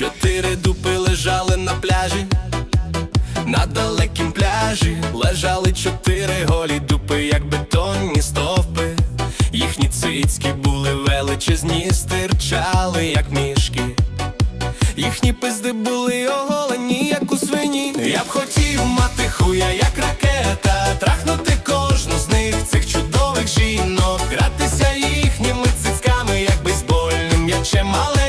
чотири дупи лежали на пляжі. На далекім пляжі лежали чотири голі дупи, як бетонні стовпи. Їхні цицьки були величезні, стирчали, як мішки. Їхні пизди були оголені, як у свині. Я б хотів мати хуя, як ракета, трахнути кожну з них, цих чудових жінок, гратися їхніми цицьками, як бейсбольним м'ячем, але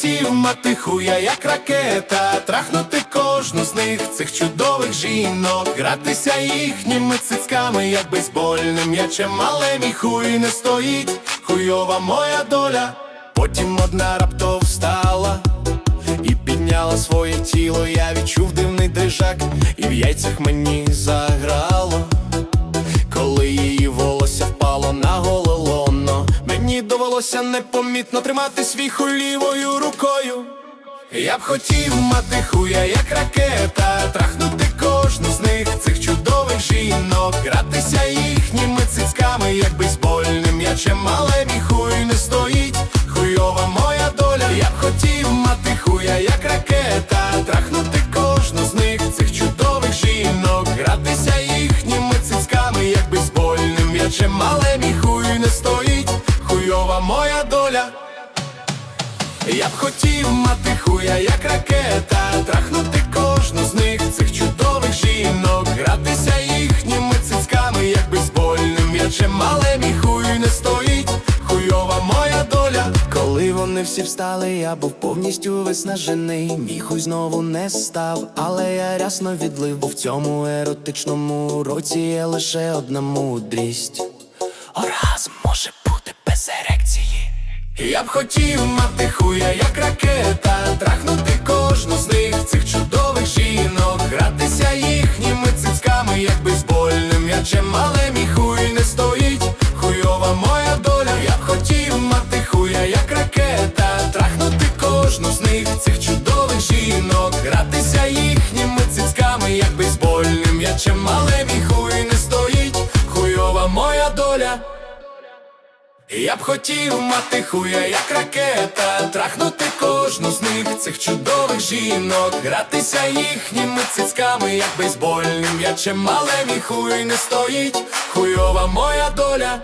хотів мати хуя, як ракета, трахнути кожну з них, цих чудових жінок, гратися їхніми цицьками, як бейсбольним м'ячем, але мій хуй не стоїть, хуйова моя доля. Потім одна раптово встала і підняла своє тіло. Я відчув дивний дрижак, і в яйцях мені заграло. Довелося непомітно тримати свій хуй лівою рукою. Я б хотів мати хуя, як ракета, трахнути кожну з них, цих чудових жінок, гратися їхніми цицьками, як бейсбольним м'ячем, але мій хуй не стоїть, хуйова моя доля. Я б хотів мати хуя, як ракета, трахнути кожну з них, цих чудових жінок, гратися їхніми цицьками, як бейсбольним м'ячем, але мій хуй не стоїть, хуйова моя доля. Я б хотів мати хуя, як ракета, трахнути кожну з них, цих чудових жінок, гратися їхніми цицьками, як бейсбольним м'ячем, але мій хуй не стоїть, хуйова моя доля. Коли вони всі встали, я був повністю виснажений. Мій хуй знову не став, але я рясно відлив, бо в цьому еротичному році є лише одна мудрість. Оргазм ерекції. Я б хотів мати хуя, як ракета, трахнути кожну з них, цих чудових жінок, гратися їхніми цицьками, як бейсбольним м'ячем, але мій хуй не стоїть, хуйова моя доля. Я б хотів мати хуя, як ракета, трахнути кожну з них, цих чудових жінок, гратися їхніми цицьками, як бейсбольним м'ячем, але мій хуй не Я б хотів мати хуя, як ракета, трахнути кожну з них, цих чудових жінок, гратися їхніми цицьками, як бейсбольним м'ячем, але мій хуй не стоїть, хуйова моя доля.